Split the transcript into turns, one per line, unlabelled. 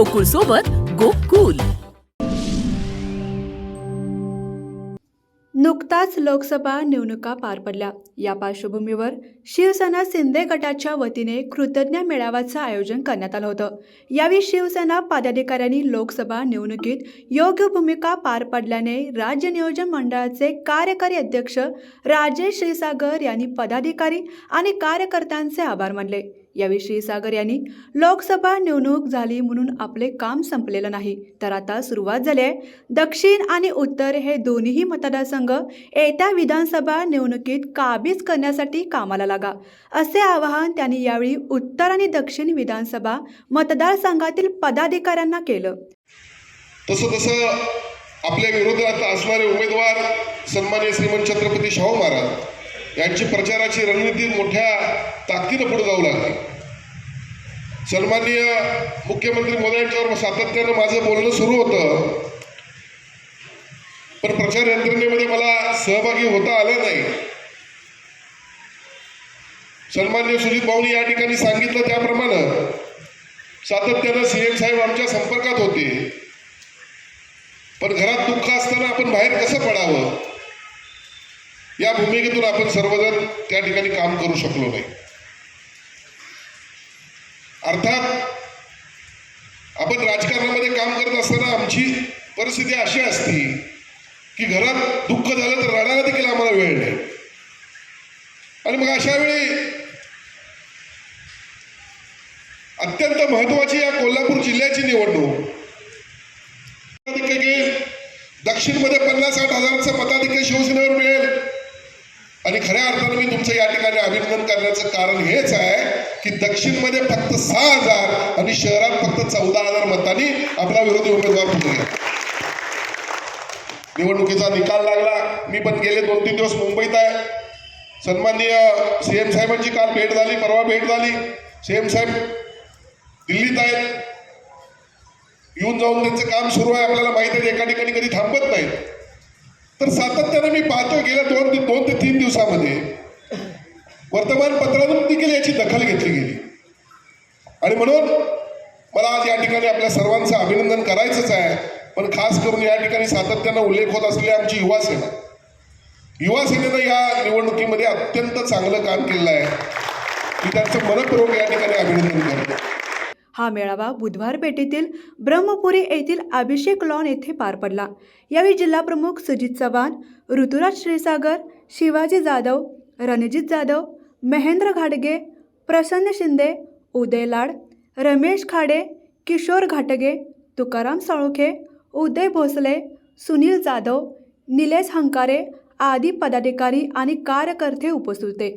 गोकुळ सोबत गोकुल.
नुकताच लोकसभा निवडणुका पार पडल्या. या पार्श्वभूमीवर शिवसेना शिंदे गटाच्या वतीने कृतज्ञ मेळाव्याचं आयोजन करण्यात आलं होतं. यावेळी शिवसेना पदाधिकाऱ्यांनी लोकसभा निवडणुकीत योग्य भूमिका पार पडल्याने राज्य नियोजन मंडळाचे कार्यकारी अध्यक्ष राजेश श्रीसागर यांनी पदाधिकारी आणि कार्यकर्त्यांचे आभार मानले. याविषयी सागर यांनी लोकसभा निवडणूक झाली म्हणून आपले काम संपलेलं नाही तर आता सुरुवात झाली आहे. दक्षिण आणि उत्तर हे दोन्हीही मतदारसंघ येत्या विधानसभा निवडणुकीत काबीज करण्यासाठी कामाला लागा असे आवाहन त्यांनी यावेळी उत्तर आणि दक्षिण विधानसभा मतदारसंघातील पदाधिकाऱ्यांना केलं.
तसं तसं आपल्या विरोधात असणारे उमेदवार सन्मान्य श्रीमंत छत्रपती शाहू महाराज यांची प्रचाराची रणनीती मोठ्या ताकदीनं पुढे जाऊ लागली. सन्माननीय मुख्यमंत्री मोदयांच्यावर सातत्यानं माझं बोलणं सुरू होतं. पण प्रचार यंत्रणेमध्ये मला सहभागी होता आलं नाही. सन्मान्य सुजित भाऊनी या ठिकाणी सांगितलं त्याप्रमाणे सातत्यानं सीएम साहेब आमच्या संपर्कात होते. पण घरात दुःख असताना आपण बाहेर कसं पडावं? या भूमिकेतून आपण सर्वजण त्या ठिकाणी काम करू शकलो नाही. अर्थात आपण राजकारणामध्ये काम करत असताना आमची परिस्थिती अशी असती की घरात दुःख झालं तर रडायला देखील आम्हाला वेळ नाही. आणि मग अशा वेळी अत्यंत महत्वाची या कोल्हापूर जिल्ह्याची निवडणूक. दक्षिणमध्ये पन्नास साठ हजारचं मताधिक्य शिवसेनेवर मिळेल. आणि खऱ्या अर्थानं मी तुमचं या ठिकाणी अभिनंदन करण्याचं कारण हेच आहे की दक्षिणमध्ये फक्त सहा हजार आणि शहरात फक्त चौदा हजार मतांनी आपला विरोधी उमेदवार पुढे निवडणुकीचा निकाल लागला. मी पण गेले दोन तीन दिवस मुंबईत आहे. सन्माननीय सीएम साहेबांची काल भेट झाली परवा भेट झाली. सीएम साहेब दिल्लीत आहेत. येऊन जाऊन त्यांचं काम सुरू आहे. आपल्याला माहिती आहे एका ठिकाणी कधी थांबत नाहीत. तर सातत्यानं मी पाहतो गेल्या दोन दोन ते तीन दिवसामध्ये. वर्तमानपत्रातून देखील याची दखल घेतली गेली. आणि म्हणून मला आज या ठिकाणी आपल्या सर्वांचं अभिनंदन करायचंच आहे. पण खास करून या ठिकाणी सातत्यानं उल्लेख होत असलेली आमची युवा सेना. युवा सेनेनं या निवडणुकीमध्ये अत्यंत चांगलं काम केलेलं आहे. मी त्यांचं मनपूर्वक या ठिकाणी अभिनंदन करतो.
हा मेळावा बुधवार पेठेतील ब्रह्मपुरी येथील अभिषेक लॉन येथे पार पडला. यावेळी जिल्हाप्रमुख सुजित चव्हाण ऋतुराज श्रीसागर शिवाजी जाधव रणजित जाधव महेंद्र घाटगे प्रसन्न शिंदे उदय लाड रमेश खाडे किशोर घाटगे तुकाराम साळुखे उदय भोसले सुनील जाधव निलेश हंकारे आदी पदाधिकारी आणि कार्यकर्ते उपस्थित होते.